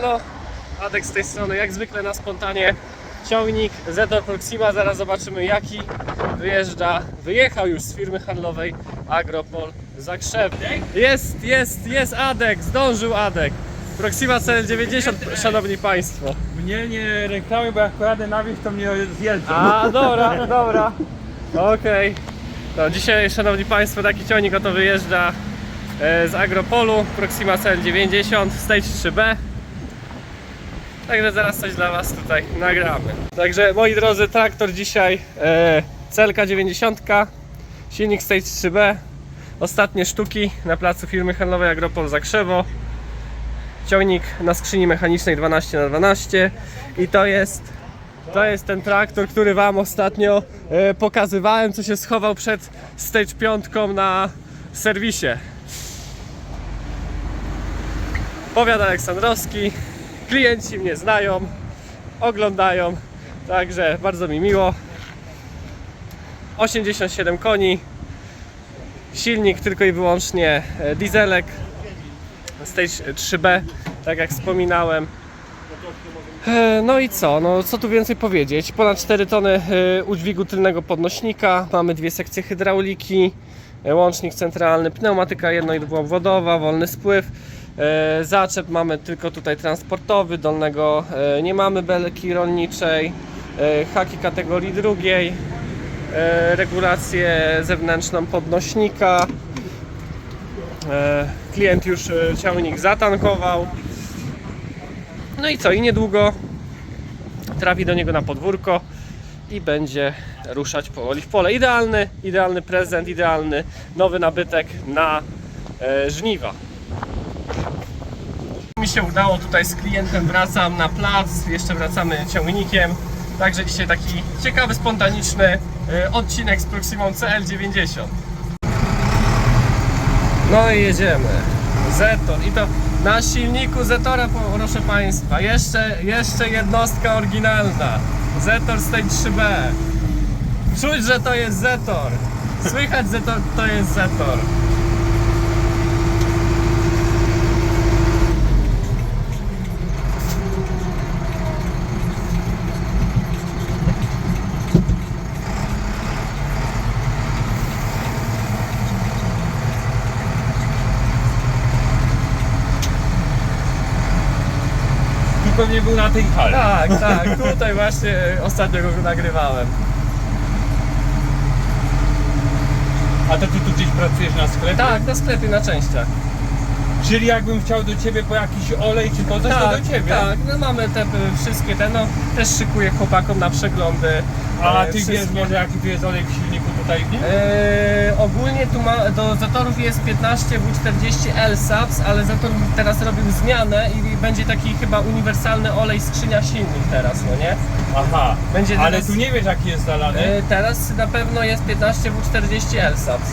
Siemano, Adek z tej strony, jak zwykle na spontanie ciągnik Zetor Proxima, zaraz zobaczymy jaki wyjeżdża, wyjechał już z firmy handlowej Agropol Zakrzew. Jest, jest, jest Adek, zdążył Adek. Proxima CL90, szanowni państwo. Mnie nie reklamuj, bo jak pojadę na wieś, to mnie zjeżdżą. A, dobra, dobra. Okej. To dzisiaj, szanowni państwo, taki ciągnik oto wyjeżdża e, z Agropolu, Proxima CL90, Stage 3B. Także zaraz coś dla Was tutaj nagramy. Także moi drodzy, traktor dzisiaj e, Celka 90, silnik Stage 3B, ostatnie sztuki na placu firmy handlowej Agropol Zakrzewo. Ciągnik na skrzyni mechanicznej 12x12 i to jest to jest ten traktor, który Wam ostatnio e, pokazywałem, co się schował przed Stage 5 na serwisie. Powiat Aleksandrowski. Klienci mnie znają, oglądają, także bardzo mi miło. 87 koni, silnik tylko i wyłącznie e, dieselek, Stage 3B, tak jak wspominałem. E, No i co? No co tu więcej powiedzieć? Ponad 4 tony e, udźwigu tylnego podnośnika, mamy dwie sekcje hydrauliki, łącznik centralny, pneumatyka jedno i dwuobwodowa, wolny spływ. E, Zaczep mamy tylko tutaj transportowy, dolnego e, nie mamy belki rolniczej, e, haki kategorii drugiej, regulację zewnętrzną podnośnika. Klient już ciągnik zatankował. No i co? I niedługo trafi do niego na podwórko i będzie ruszać powoli w pole. Idealny, idealny prezent, idealny nowy nabytek na żniwa. Mi się udało tutaj z klientem, wracam na plac, jeszcze wracamy ciągnikiem. Także dzisiaj taki ciekawy, spontaniczny e, odcinek z Proximą CL90. No i jedziemy. Zetor. I to na silniku Zetora, proszę Państwa. Jeszcze, jeszcze jednostka oryginalna. Zetor Stage 3B. Czuć, że to jest Zetor. Słychać, że to, to jest Zetor. Pewnie był na tej hali. Tak, tak. Tutaj właśnie ostatnio go nagrywałem. A to ty tu gdzieś pracujesz na sklepie? Tak, na sklepie, na częściach. Czyli jakbym chciał do ciebie po jakiś olej czy to coś, to do ciebie. tak. No mamy te y, wszystkie te, no też szykuję chłopakom na przeglądy. A e, ty wszystkie. wiesz może jaki tu jest olej w silniku tutaj? E, ogólnie tu ma, do Zatorów jest 15 W40 LSAPS, ale Zator teraz robił zmianę i będzie taki chyba uniwersalny olej skrzynia silnik teraz, no nie? Aha. Będzie Ale teraz- tu nie wiesz jaki jest zalany? E, teraz na pewno jest 15 W40 LSAPS.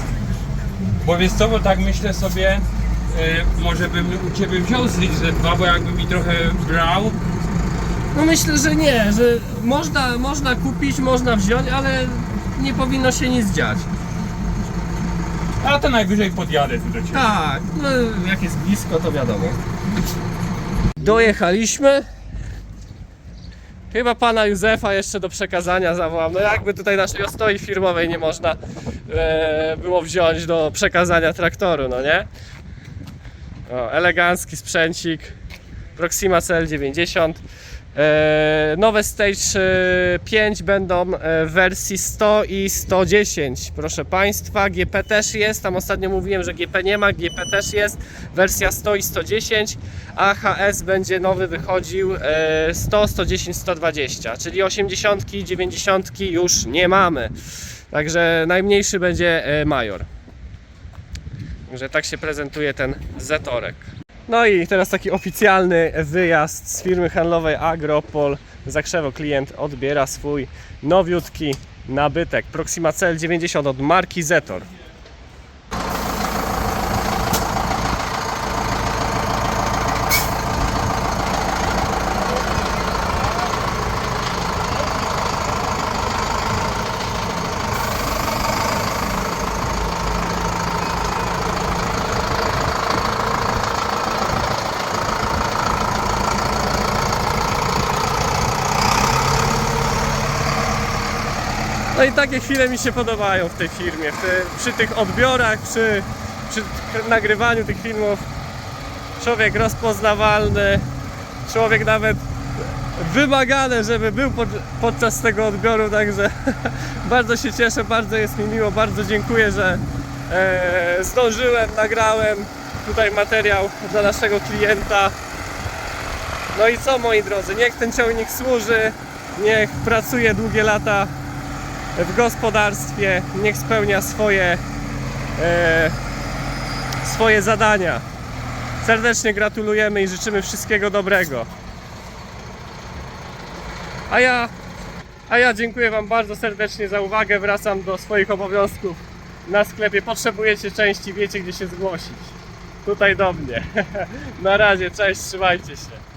Bo wiesz co, bo tak myślę sobie, może bym u ciebie wziął z litr dwa, bo jakby mi trochę brał, No myślę, że nie, że można, można kupić, można wziąć, ale nie powinno się nic dziać. a to najwyżej podjadę tu do ciebie. Tak, no jak jest blisko, to wiadomo. Dojechaliśmy. Chyba pana Józefa jeszcze do przekazania zawołam. No jakby tutaj naszej ostoi firmowej nie można e, było wziąć do przekazania traktoru, no nie? O, elegancki sprzęcik. Proxima CL90. E, nowe Stage e, 5 będą e, w wersji 100 i 110. Proszę Państwa, GP też jest. Tam ostatnio mówiłem, że GP nie ma, GP też jest. Wersja 100 i 110. AHS będzie nowy wychodził e, 100, 110, 120. Czyli 80, 90 już nie mamy. Także najmniejszy będzie e, Major. Także tak się prezentuje ten Zetorek. No i teraz taki oficjalny wyjazd z firmy handlowej Agropol. Zakrzewo klient odbiera swój nowiutki nabytek Proxima CL90 od marki Zetor. No i takie chwile mi się podobają w tej firmie, w te, przy tych odbiorach, przy, przy nagrywaniu tych filmów. Człowiek rozpoznawalny, człowiek nawet wymagany, żeby był pod, podczas tego odbioru, także bardzo się cieszę, bardzo jest mi miło, bardzo dziękuję, że e, zdążyłem, nagrałem tutaj materiał dla naszego klienta. No i co moi drodzy, niech ten ciągnik służy, niech pracuje długie lata w gospodarstwie, niech spełnia swoje, e, swoje zadania. Serdecznie gratulujemy i życzymy wszystkiego dobrego. A ja, a ja dziękuję Wam bardzo serdecznie za uwagę. Wracam do swoich obowiązków na sklepie. Potrzebujecie części, wiecie gdzie się zgłosić. Tutaj do mnie. Na razie, cześć, trzymajcie się.